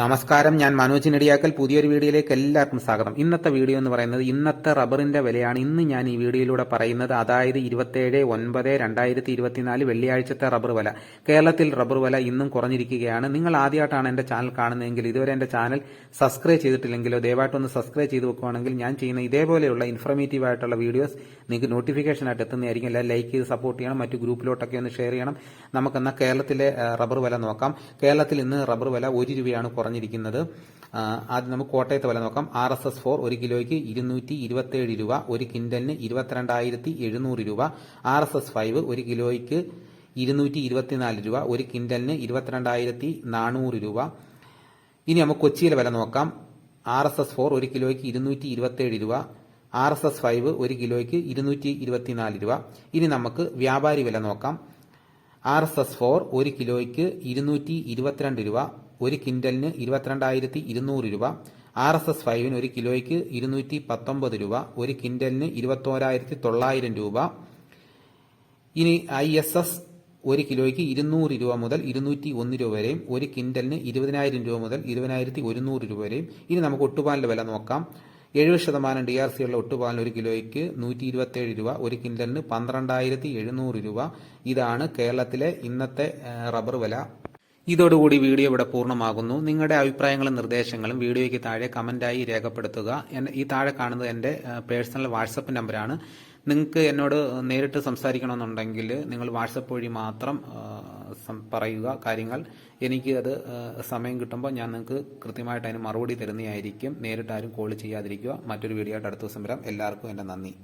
നമസ്കാരം ഞാൻ മനോജ് നെടിയാക്കൽ പുതിയൊരു വീഡിയോയിലേക്ക് എല്ലാവർക്കും സ്വാഗതം. ഇന്നത്തെ വീഡിയോ എന്ന് പറയുന്നത് ഇന്നത്തെ റബ്ബറിന്റെ വിലയാണ്. ഇന്ന് ഞാൻ ഈ വീഡിയോയിലൂടെ പറയുന്നത് അതായത് ഇരുപത്തേഴ് ഒൻപത് രണ്ടായിരത്തി ഇരുപത്തിനാല് വെള്ളിയാഴ്ചത്തെ റബ്ബർ വില. കേരളത്തിൽ റബ്ബർ വില ഇന്നും കുറഞ്ഞിരിക്കുകയാണ്. നിങ്ങൾ ആദ്യമായിട്ടാണ് എന്റെ ചാനൽ കാണുന്നതെങ്കിൽ ഇതുവരെ എന്റെ ചാനൽ സബ്സ്ക്രൈബ് ചെയ്തിട്ടില്ലെങ്കിലോ ദയവായിട്ടൊന്ന് സബ്സ്ക്രൈബ് ചെയ്ത് വെക്കുകയാണെങ്കിൽ ഞാൻ ചെയ്യുന്ന ഇതേപോലെയുള്ള ഇൻഫർമേറ്റീവ് ആയിട്ടുള്ള വീഡിയോസ് നിങ്ങൾക്ക് നോട്ടിഫിക്കേഷൻ ആയിട്ട് എത്തുന്നതായിരിക്കും. എല്ലാം ലൈക്ക് ചെയ്ത് സപ്പോർട്ട് ചെയ്യണം. മറ്റു ഗ്രൂപ്പിലോട്ടൊക്കെ ഒന്ന് ഷെയർ ചെയ്യണം. നമുക്കെന്നാൽ കേരളത്തിലെ റബ്ബർ വില നോക്കാം. കേരളത്തിൽ ഇന്ന് റബ്ബർ വില ഒരു രൂപയാണ് കുറഞ്ഞിരിക്കുന്നത് ആദ്യം നമുക്ക് കോട്ടയത്തെ വില നോക്കാം. ആർ എസ് എസ് ഫോർ ഒരു കിലോയ്ക്ക് ഇരുന്നൂറ്റി ഇരുപത്തിയേഴ് രൂപ ഒരു കിൻഡലിന് ഇരുപത്തിരണ്ടായിരത്തി എഴുന്നൂറ് രൂപ. ആർ എസ് എസ് ഫൈവ് ഒരു കിലോയ്ക്ക് ഇരുന്നൂറ്റി ഇരുപത്തിനാല് രൂപ ഒരു കിൻഡലിന് ഇരുപത്തിരണ്ടായിരത്തി നാനൂറ് രൂപ. ഇനി നമുക്ക് കൊച്ചിയിലെ വില നോക്കാം. ആർ എസ് എസ് ഫോർ ഒരു കിലോയ്ക്ക് ഇരുന്നൂറ്റി ഇരുപത്തിയേഴ് രൂപ. ആർ എസ് എസ് ഫൈവ് ഒരു കിലോയ്ക്ക് ഇരുന്നൂറ്റി ഇരുപത്തിനാല് രൂപ. ഇനി നമുക്ക് വ്യാപാരി വില നോക്കാം. ആർ എസ് എസ് ഫോർ ഒരു കിലോയ്ക്ക് ഇരുന്നൂറ്റി ഇരുപത്തിരണ്ട് രൂപ. ഒരു കിൻഡലിന് ഇരുപത്തിരണ്ടായിരത്തി ഇരുന്നൂറ് രൂപ ആർ എസ് എസ് ഫൈവിന് ഒരു കിലോയ്ക്ക് ഇരുന്നൂറ്റി പത്തൊമ്പത് രൂപ ഒരു കിൻഡലിന് ഇരുപത്തോരായിരത്തി തൊള്ളായിരം രൂപ. ഇനി ഐ എസ് എസ് ഒരു കിലോയ്ക്ക് ഇരുന്നൂറ് രൂപ മുതൽ ഇരുന്നൂറ്റി ഒന്ന് രൂപ വരെയും ഒരു കിൻഡലിന് ഇരുപതിനായിരം രൂപ മുതൽ ഇരുപതിനായിരത്തി ഒരുന്നൂറ് രൂപ വരെയും. ഇനി നമുക്ക് ഒട്ടുപാലിന്റെ വില നോക്കാം. എഴുപത് ശതമാനം ഡി ആർ സി ഉള്ള ഒട്ടുപാലിന് ഒരു കിലോയ്ക്ക് നൂറ്റി ഇരുപത്തിയേഴ് രൂപ ഒരു കിൻഡലിന് പന്ത്രണ്ടായിരത്തി എഴുന്നൂറ് രൂപ. ഇതാണ് കേരളത്തിലെ ഇന്നത്തെ റബ്ബർ വില. ഇതോടുകൂടി വീഡിയോ ഇവിടെ പൂർണമാകുന്നു. നിങ്ങളുടെ അഭിപ്രായങ്ങളും നിർദ്ദേശങ്ങളും വീഡിയോയ്ക്ക് താഴെ കമന്റായി രേഖപ്പെടുത്തുക. ഈ താഴെ കാണുന്നത് എന്റെ പേഴ്സണൽ വാട്സപ്പ് നമ്പറാണ്. നിങ്ങൾക്ക് എന്നോട് നേരിട്ട് സംസാരിക്കണമെന്നുണ്ടെങ്കിൽ നിങ്ങൾ വാട്സപ്പ് വഴി മാത്രം പറയുക കാര്യങ്ങൾ. എനിക്ക് അത് സമയം കിട്ടുമ്പോൾ ഞാൻ നിങ്ങൾക്ക് കൃത്യമായിട്ട് അതിന് മറുപടി തരുന്നതായിരിക്കും. നേരിട്ട് ആരും കോൾ ചെയ്യാതിരിക്കുക. മറ്റൊരു വീഡിയോ ആയിട്ട് അടുത്ത ദിവസം വരാം. എല്ലാവർക്കും എന്റെ നന്ദി.